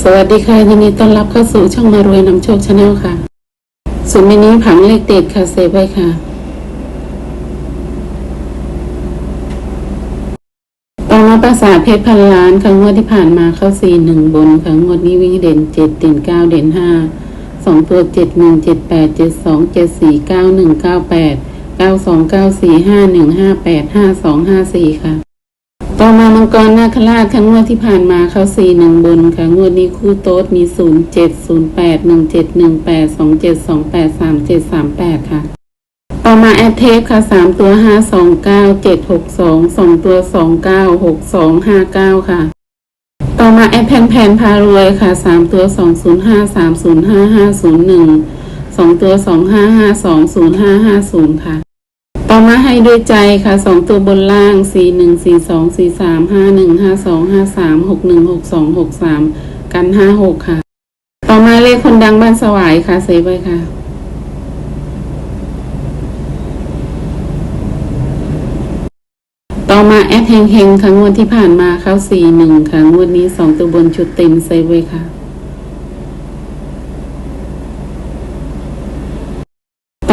สวัสดีค่ะยินดีต้อนรับเข้าสู่ช่องมารวยนำโชคชาแนลค่ะส่วนมินี้ผังเลขเด็ดค่ะเซฟไว้ค่ะ ต่อมาปราสาทเพชรพันล้านค่ะงวดที่ผ่านมาเข้าสี่หนึ่งบนค่ะงวดนี้วิ่งเด่นเจ็ดเด่นเก้าเด่นห้าสองตัวเจ็ดหนึ่งเจ็ดแปดเจ็ดสองเจ็ดสี่เก้าหนึ่งเก้าแปดเก้าสองเก้าสี่ห้าหนึ่งห้าแปดห้าสองห้าสี่ค่ะ ต่อมามังกรนาคราชครั้งงวดที่ผ่านมาเขาสี่หนึ่งบนค่ะงวดนี้คู่โต๊ดมีศูนย์เจ็ดศูนย์แปดหนึ่งเจ็ดหนึ่งแปดสองเจ็ดสองแปดสามเจ็ดสามแปดค่ะ ต่อมาแอดเทปค่ะสามตัวห้าสองเก้าเจ็ดหกสองสองตัวสองเก้าหกสองห้าเก้าค่ะ ต่อมาแอดแผ่นแผ่นพารวยค่ะสามตัวสองศูนย์ห้าสามศูนย์ห้าห้าศูนย์หนึ่งสองตัวสองห้าห้าสองศูนย์ห้าห้าศูนย์ค่ะ ต่อมาให้ด้วยใจค่ะสองตัวบนล่างสี่หนึ่งสี่สองสี่สามห้าหนึ่งห้าสองห้าสามหกหนึ่งหกสองหกสามกันห้าหกค่ะ ต่อมาเลขคนดังบ้านสวายค่ะเซฟไว้ค่ะต่อมาแอดเฮงเฮงค่ะงวดที่ผ่านมาเข้าสี่หนึ่งค่ะงวดนี้สองตัวบนชุดเต็มเซฟไว้ค่ะ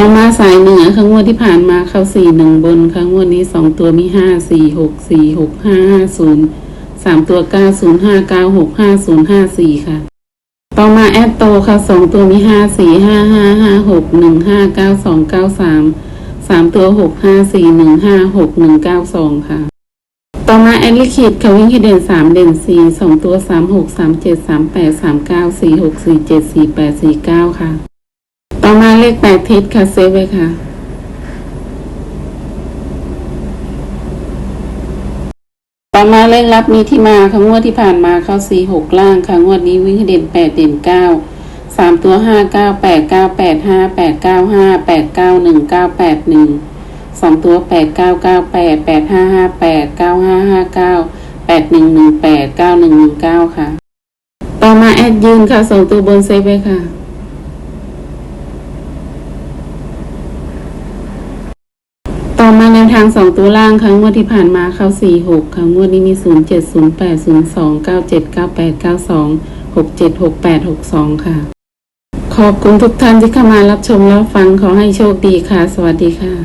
ต่อมา สายเหนือครั้งงวดที่ผ่านมาเข้าสี่หนึ่งบนครั้งวดนี้สองตัวมีห้าสี่หกสี่หกห้าห้าศูนย์สามตัวเก้าศูนย์ห้าเก้าหกห้าศูนย์ห้าสี่ค่ะ ต่อมาแอดโตค่ะสองตัวมีห้าสี่ห้าห้าห้าหกหนึ่งห้าเก้าสองเก้าสามสามตัวหกห้าสี่หนึ่งห้าหกหนึ่งเก้าสองค่ะ ต่อมาแอดลิคิดค่ะวิ่งให้เด่นสามเด่นสี่สองตัวสามหกสามเจ็ดสามแปดสามเก้าสี่หกสี่เจ็ดสี่แปดสี่เก้าค่ะ ขแปดทิศค่ะเซฟไว้ค่ะ ต่อมาเลขรับมีที่มาค่ะงวดที่ผ่านมาเข้าสี่หกล่างค่ะงวดนี้วิ่งเด่นแปดเด่นเก้าสามตัวห้าเก้าแปดเก้าแปดห้าแปดเก้าห้าแปดเก้าหนึ่งเก้าแปดหนึ่งสองตัวแปดเก้าเก้าแปดแปดห้าห้าแปดเก้าห้าห้าเก้าแปดหนึ่งหนึ่งแปดเก้าหนึ่งหนึ่งเก้าค่ะ ต่อมาแอดยืนค่ะสองตัวบนเซฟไว้ค่ะ ต่อมางสองตัวล่างครั้งงวดที่ผ่านมาเข้าสี่หกครั้งงวดนี้มีศูนย์เจ็ดศูนย์แปดศูนย์สองเก้าเจ็ดเก้าแปดเก้าสองหกเจ็ดหกแปดหกสองค่ะ ขอบคุณทุกท่านที่เข้ามารับชมรับฟังขอให้โชคดีค่ะ สวัสดีค่ะ